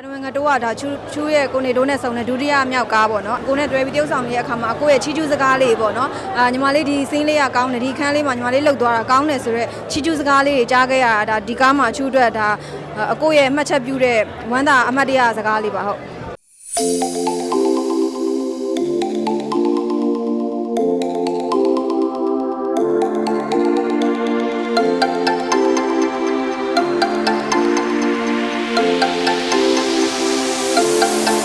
ကနဝင်ငတိုးကဒါချူချူရဲ့ကိုနေတိုးနဲ့ဆုံတဲ့ဒုတိယမြောက်ကားပေါ့နော်ကိုနဲ့တွဲပြီးတယောက်ဆောင်နေတဲ့အခါမှာကိုရဲ့ချီချူစကားလေးပေါ့နော်အာညီမလေးဒီစင်းလေးကကောင်းတယ်ဒီခန်းလေးမှာညီမလေးလှုပ်သွားတာကောင်းတယ်ဆိုတော့ချီချူစကားလေးတွေကြားခဲ့ရတာဒါဒီကားမှာချူအတွက်ဒါအကိုရဲ့မှတ်ချက်ပြုတဲ့ဝမ်းသာအမှတ်တရစကားလေးပါဟုတ် The spice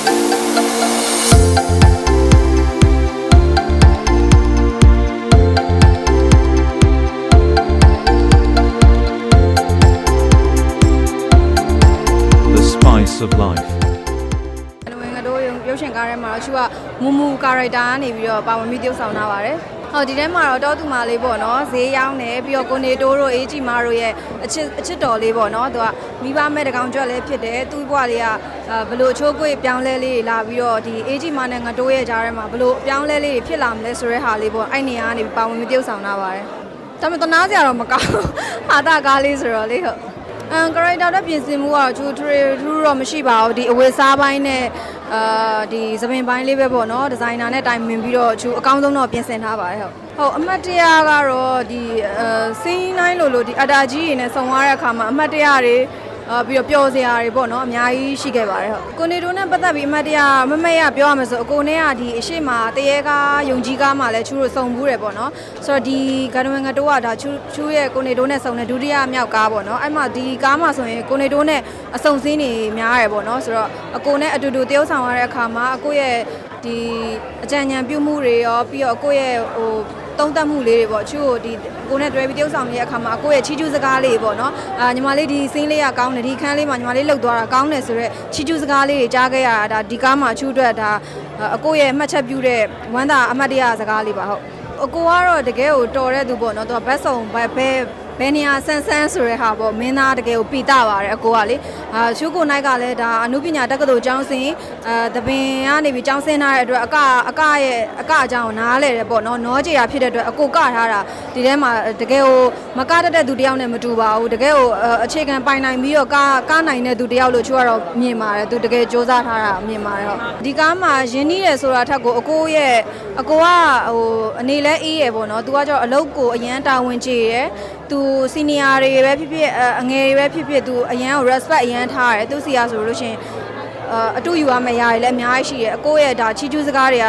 of life. ကနဝင်ငတိုးရုပ်ရှင်ကားထဲမှာတော့ချူကမူမူကာရိုက်တာကနေပြီးတော့ပါဝင်ပြီးတယောက်ဆောင်ထားပါတယ် ဟုတ်ဒီထဲမှာတော့တောသူမာလေးပေါ့နော်ဈေးရောင်းတယ်ပြီးတော့ကိုနေတိုးတို့အေးကြီးမာတို့ရဲ့အချစ်အချစ်တော်လေးပေါ့နော်သူကမိဘမဲ့တကောင်ကြွက်လေးဖြစ်တယ်သူ့ဘဝလေးကအာဘလို့ချိုးကွေ့ပြောင်းလဲလေးတွေလာပြီးတော့ဒီအေးကြီးမာနဲ့ငတိုးရဲ့ကြားထဲမှာဘလို့ပြောင်းလဲလေးတွေဖြစ်လာမလဲဆိုတဲ့ဟာလေးပေါ့အဲ့နေရာကနေပါဝင်ပြီးတယောက်ဆောင်ထားပါတယ်ဒါပေမဲ့တနာစရာတော့မကောင်းဘူးဟာတာကားလေးဆိုတော့လေဟုတ် အမ်ကရိုက်တာတော့ပြင်ဆင်မှုကတော့ချူထရီထူးတော့မရှိပါဘူးဒီအဝတ်စားပိုင်းနဲ့အာဒီသပင်ပိုင်းလေးပဲပေါ့နော်ဒီဇိုင်နာနဲ့တိုင်ပင်ပြီးတော့ချူအကောင်းဆုံးတော့ပြင်ဆင်ထားပါတယ်ဟုတ်ဟုတ်အမှတ်တရကတော့ဒီအဲစင်းနိုင်လို့လို့ဒီအတာကြီးတွေနဲ့ဆုံသွားတဲ့အခါမှာအမှတ်တရတွေ အာပြီးတော့ပျော်စရာတွေပေါ့နော်အများကြီးရှိခဲ့ပါတယ်ဟုတ်ကိုနေတိုးနဲ့ပတ်သက်ပြီးအမှတ်တရမမက်ရပြောရမယ်ဆိုအကိုနဲ့ကဒီအရှိမတရေကားယုံကြီးကားမှာလည်းချူတို့စုံဘူးတယ်ပေါ့နော်ဆိုတော့ဒီဂန်နဝင်ငတိုးကဒါချူချူရဲ့ကိုနေတိုးနဲ့စုံတဲ့ဒုတိယမြောက်ကားပေါ့နော်အဲ့မှာဒီကားမှာဆိုရင်ကိုနေတိုးနဲ့အစုံစင်းတွေများရတယ်ပေါ့နော်ဆိုတော့အကိုနဲ့အတူတူတယောက်ဆောင်ရတဲ့အခါမှာအကိုရဲ့ဒီအကြံဉာဏ်ပြုမှုတွေရောပြီးတော့အကိုရဲ့ဟို တုံးတက်မှုလေးတွေပေါ့ချူကိုဒီကိုနဲ့တွဲပြီးတယောက်ဆောင်နေတဲ့အခါမှာအကိုရဲ့ချီချူစကားလေးပေါ့နော်အာညီမလေးဒီစင်းလေးကကောင်းတယ်ဒီခန်းလေးမှာညီမလေးလှုပ်သွားတာကောင်းတယ်ဆိုတော့ချီချူစကားလေးတွေကြားခဲ့ရတာဒါဒီကားမှာချူအတွက်ဒါအကိုရဲ့မှတ်ချက်ပြုတဲ့ဝမ်းသာအမှတ်တရစကားလေးပါဟုတ်အကိုကတော့တကယ်ကိုတော်တဲ့သူပေါ့နော်သူကဘတ်စုံဘယ်ဘယ် ဘယ်နေရာဆန်းဆန်းဆိုတဲ့ဟာပေါ့မင်းသားတကယ်ကိုပီတာပါတယ်အကိုကလေအာရှုကိုနိုင်ကလည်းဒါအနုပညာတက္ကသိုလ်ကျောင်းစင်အဲသပင်ကနေပြီးကျောင်းစင်ထားတဲ့အတွက်အကအကရဲ့အကအကြောင်းကိုနားလဲတယ်ပေါ့နော်နောကြေရဖြစ်တဲ့အတွက်အကိုကထားတာဒီထဲမှာတကယ်ကိုမကတတ်တဲ့သူတယောက်နဲ့မတူပါဘူးတကယ်ကိုအဲအခြေခံပိုင်နိုင်ပြီးတော့ကကနိုင်တဲ့သူတယောက်လို့ချိုးကတော့မြင်ပါတယ်သူတကယ်စူးစမ်းထားတာမြင်ပါတယ်ဟုတ်ဒီကားမှာရင်းနှီးတယ်ဆိုတာထက်ကိုအကိုရဲ့အကိုကဟိုအနေလဲအေးရယ်ပေါ့နော်သူကကျတော့အလုပ်ကိုအရန်တာဝန်ကျေရယ် သူစီနီယာတွေပဲဖြစ်ဖြစ်အအငယ်တွေပဲဖြစ်ဖြစ်သူအရန်ကို respect အရန်ထားရတယ်သူစီယာဆိုလို့ရှိရင်အာအတူယူရမယ့်ຢာတွေလည်းအများကြီးရှိတယ်အကိုရဲ့ဒါချီကျူးစကားတွေက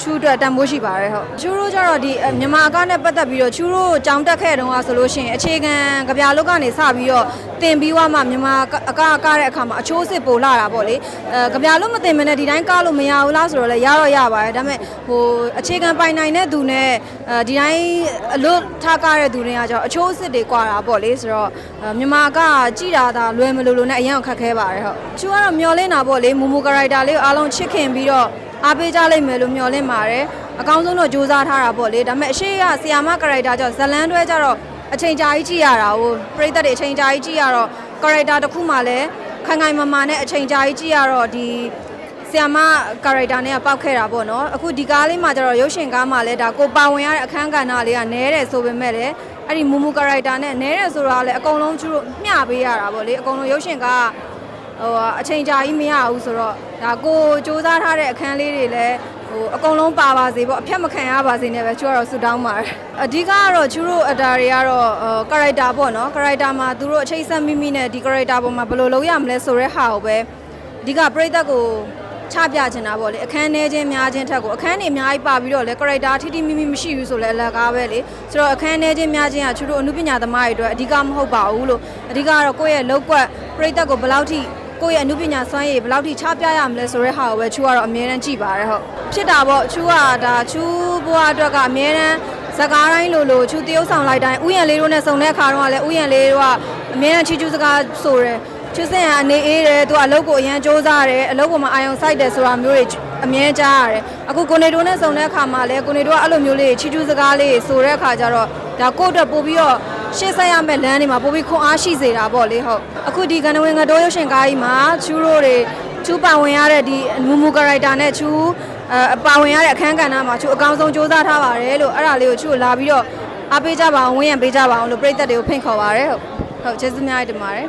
ချူးအတွက်တန်ဖိုးရှိပါတယ်ဟုတ်ချူးတို့ကျတော့ဒီအမြန်မာအကနဲ့ပတ်သက်ပြီးတော့ချူးတို့ကြောင်တက်ခဲ့တုန်းကဆိုလို့ရှိရင်အခြေခံကြပြလုတ်ကနေစပြီးတော့တင်ပြီးွားမှမြန်မာအကအကတဲ့အခါမှာအချိုးစစ်ပိုလာတာပေါ့လေအဲကြပြလုတ်မတင်မနဲ့ဒီတိုင်းကားလို့မရဘူးလားဆိုတော့လည်းရတော့ရပါတယ်ဒါပေမဲ့ဟိုအခြေခံပိုင်နိုင်တဲ့သူနဲ့အဲဒီတိုင်းအလွတ်ထားကားတဲ့သူတွေကကျတော့အချိုးစစ်တွေကွာတာပေါ့လေဆိုတော့အဲမြန်မာအကကြည်တာသာလွယ်မလို့လို့နဲ့အရင်ကခက်ခဲပါတယ်ဟုတ်ချူကတော့မျောလင်းတာပေါ့လေမူမူကရိုက်တာလေးကိုအားလုံးချစ်ခင်ပြီးတော့ အားပေးကြလိမ့်မယ်လို့မျှော်လင့်ပါတယ်အကောင်းဆုံးတော့စူးစမ်းထားတာပေါ့လေဒါပေမဲ့အရှိကဆီယာမကရိုက်တာကြောင့်ဇလန်းတွဲကြတော့အချိန်ကြာကြီးကြည့်ရတာဟိုပြိသက်တွေအချိန်ကြာကြီးကြည့်ရတော့ကရိုက်တာတစ်ခုမှလည်းခိုင်ခိုင်မာမာနဲ့အချိန်ကြာကြီးကြည့်ရတော့ဒီဆီယာမကရိုက်တာနဲ့ပောက်ခဲ့တာပေါ့နော်အခုဒီကားလေးမှာကျတော့ရုပ်ရှင်ကားမှာလည်းဒါကိုပါဝင်ရတဲ့အခန်းကဏ္ဍလေးကနဲတယ်ဆိုပေမဲ့လည်းအဲ့ဒီမူမူကရိုက်တာနဲ့နဲတယ်ဆိုတာကလည်းအကုန်လုံးသူတို့မျှပေးရတာပေါ့လေအကုန်လုံးရုပ်ရှင်ကားကဟိုအချိန်ကြာကြီးမရဘူးဆိုတော့ ဒါကိုစူးစမ်းထားတဲ့အခန်းလေးတွေလည်းဟိုအကုန်လုံးပါပါစေပေါ့အဖြတ်မခံရပါစေနဲ့ပဲကျူကတော့ဆူတောင်းပါတယ်အဓိကကတော့ကျူတို့အတာတွေကတော့ကာရိုက်တာပေါ့နော်ကာရိုက်တာမှာသူတို့အချိန်ဆက်မိမိနဲ့ဒီကာရိုက်တာပေါ်မှာဘယ်လိုလုပ်ရမလဲဆိုတဲ့ဟာကိုပဲအဓိကပြိသက်ကိုချပြချင်တာပေါ့လေအခန်းထဲချင်းများချင်းထက်ကိုအခန်းတွေအများကြီးပါပြီးတော့လေကာရိုက်တာထိထိမိမိမရှိဘူးဆိုလဲအလကားပဲလေဆိုတော့အခန်းထဲချင်းများချင်းကကျူတို့အမှုပညာသမားတွေအတွက်အဓိကမဟုတ်ပါဘူးလို့အဓိကကတော့ကိုယ့်ရဲ့လောက်ကွက်ပြိသက်ကိုဘယ်လောက်ထိ ကိုယ့်ရဲ့အမှုပညာစွမ်းရည်ဘယ်လောက်ထိချပြရမလဲဆိုတဲ့ဟာကိုပဲချူကတော့အမြဲတမ်းကြည့်ပါတယ်ဟုတ်ဖြစ်တာပေါ့ချူကဒါချူဘွားအတွက်ကအမြဲတမ်းစကားတိုင်းလိုလိုချူတရုပ်ဆောင်လိုက်တိုင်းဥယျာဉ်လေးတို့နဲ့စုံတဲ့အခါတော့လည်းဥယျာဉ်လေးတို့ကအမြဲတမ်းချီချူစကားဆိုတယ်ချူစင်ကအနေအေးတယ်သူကအလုပ်ကိုအရန်စူးစမ်းတယ်အလုပ်ပေါ်မှာအာရုံစိုက်တယ်ဆိုတာမျိုးတွေအမြဲကြားရတယ်အခုကိုနေတိုးနဲ့စုံတဲ့အခါမှာလည်းကိုနေတိုးကအဲ့လိုမျိုးလေးချီချူစကားလေးဆိုတဲ့အခါကျတော့ဒါကိုယ့်အတွက်ပို့ပြီးတော့ ရှေ့ဆက်ရမယ့်လမ်းတွေမှာပိုပြီးခွန်အားရှိစေတာပေါ့လေဟုတ်အခုဒီကနဝင်ငတိုးရုပ်ရှင်ကားကြီးမှာချူရိုတွေချူပါဝင်ရတဲ့ဒီမူမူကရိုက်တာနဲ့ချူအပါဝင်ရတဲ့အခန်းကဏ္ဍမှာချူအကောင်းဆုံးစူးစမ်းထားပါတယ်လို့အဲ့ဒါလေးကိုချူလာပြီးတော့အားပေးကြပါအောင်ဝန်းရံပေးကြပါအောင်လို့ပြည်သက်တွေကိုဖိတ်ခေါ်ပါတယ်ဟုတ်ဟုတ်ကျေးဇူးများတင်ပါတယ်